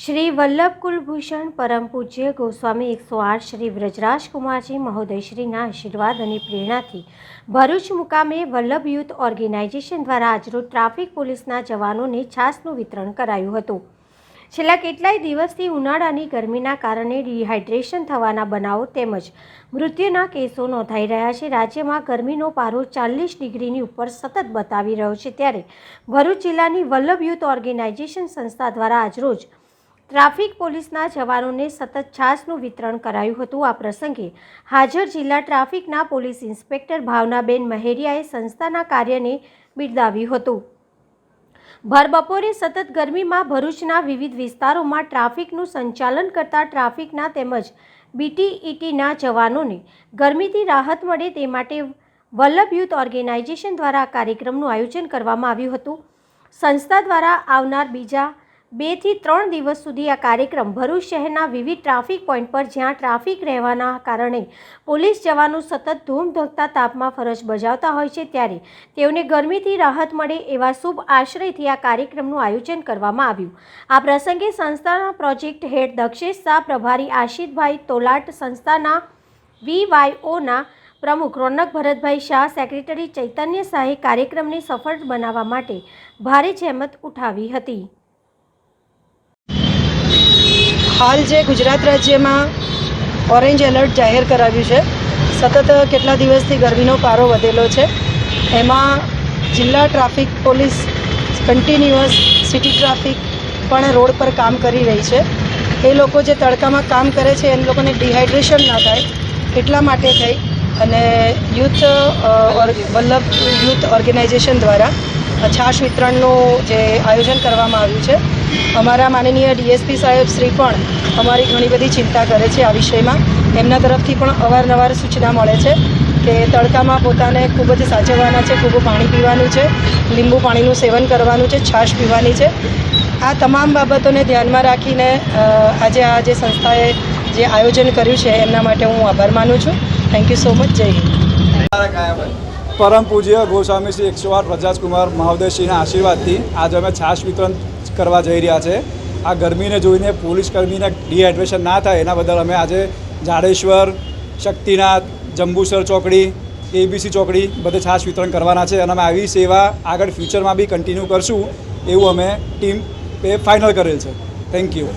શ્રી વલ્લભ કુલભૂષણ પરમ પૂજ્ય ગોસ્વામી એકસો આઠ શ્રી વ્રજરાજ કુમારજી મહોદયશ્રીના આશીર્વાદ અને પ્રેરણાથી ભરૂચ મુકામે વલ્લભ યુથ ઓર્ગેનાઇઝેશન દ્વારા આજરોજ ટ્રાફિક પોલીસના જવાનોને છાસનું વિતરણ કરાયું હતું. છેલ્લા કેટલાય દિવસથી ઉનાળાની ગરમીના કારણે ડિહાઇડ્રેશન થવાના બનાવો તેમજ મૃત્યુના કેસો નોંધાઈ રહ્યા છે. રાજ્યમાં ગરમીનો પારો ચાલીસ ડિગ્રીની ઉપર સતત બતાવી રહ્યો છે. ત્યારે ભરૂચ જિલ્લાની વલ્લભ યુથ ઓર્ગેનાઇઝેશન સંસ્થા દ્વારા આજરોજ ટ્રાફિક પોલીસના જવાનોને સતત છાસનું વિતરણ કરાયું હતું. આ પ્રસંગે હાજર જિલ્લા ટ્રાફિકના પોલીસ ઇન્સ્પેક્ટર ભાવનાબેન મહેરિયાએ સંસ્થાના કાર્યને બિરદાવ્યું હતું. ભરબપોરે સતત ગરમીમાં ભરૂચના વિવિધ વિસ્તારોમાં ટ્રાફિકનું સંચાલન કરતા ટ્રાફિકના તેમજ બીટીઈટીના જવાનોને ગરમીથી રાહત મળે તે માટે વલ્લભ યુથ ઓર્ગેનાઇઝેશન દ્વારા આ કાર્યક્રમનું આયોજન કરવામાં આવ્યું હતું. સંસ્થા દ્વારા આવનાર બીજા બેથી ત્રણ દિવસ સુધી આ કાર્યક્રમ ભરૂચ શહેરના વિવિધ ટ્રાફિક પોઈન્ટ પર જ્યાં ટ્રાફિક રહેવાના કારણે પોલીસ જવાનો સતત ધૂમધકતા તાપમાં ફરજ બજાવતા હોય છે ત્યારે તેઓને ગરમીથી રાહત મળે એવા શુભ આશ્રયથી આ કાર્યક્રમનું આયોજન કરવામાં આવ્યું. આ પ્રસંગે સંસ્થાના પ્રોજેક્ટ હેડ દક્ષેશ શાહ, પ્રભારી આશિતભાઈ તોલાટ, સંસ્થાના વીવાયઓના પ્રમુખ રોનક ભરતભાઈ શાહ, સેક્રેટરી ચૈતન્ય શાહે કાર્યક્રમને સફળ બનાવવા માટે ભારે જહેમત ઉઠાવી હતી. હાલ જે ગુજરાત રાજ્યમાં ઓરેન્જ એલર્ટ જાહેર કરાવ્યું છે, સતત કેટલા દિવસથી ગરમીનો પારો વધેલો છે, એમાં જિલ્લા traffic police continuous city traffic પણ રોડ પર કામ કરી રહી છે. એ લોકો જે તડકામાં કામ કરે છે એ લોકોને ડિહાઇડ્રેશન ના થાય, એટલા માટે થઈ અને યુથ વલ્લભ યુથ ઓર્ગેનાઇઝેશન દ્વારા છાશ વિતરણનું જે આયોજન કરવામાં આવ્યું છે. અમારા માનનીય ડીએસપી સાહેબ શ્રી પણ અમારી ઘણી બધી ચિંતા કરે છે આ વિષયમાં. એમના તરફથી પણ અવારનવાર સૂચના મળે છે કે તડકામાં પોતાને ખૂબ જ સાચવવાના છે, ખૂબ પાણી પીવાનું છે, લીંબુ પાણીનું સેવન કરવાનું છે, છાશ પીવાની છે. આ તમામ બાબતોને ધ્યાનમાં રાખીને આજે આ જે સંસ્થાએ જે આયોજન કર્યું છે એમના માટે હું આભાર માનું છું. થેન્ક યુ સો મચ જય હિન્દ. પરમ પૂજ્ય ગોસ્વામી શ્રી એકસો આઠ પ્રજાજકુમાર મહોદયશ્રીના આશીર્વાદથી આજે અમે છાશ વિતરણ કરવા જઈ રહ્યા છે. આ ગરમીને જોઈને પોલીસ કર્મીને ડિહાઇડ્રેશન ના થાય એના બદલ અમે આજે જાડેશ્વર, શક્તિનાથ, જંબુસર ચોકડી, એબીસી ચોકડી બધે છાશ વિતરણ કરવાના છે અને અમે આવી સેવા આગળ ફ્યુચરમાં બી કન્ટિન્યુ કરશું એવું અમે ટીમ એ ફાઇનલ કરેલ છે. Thank you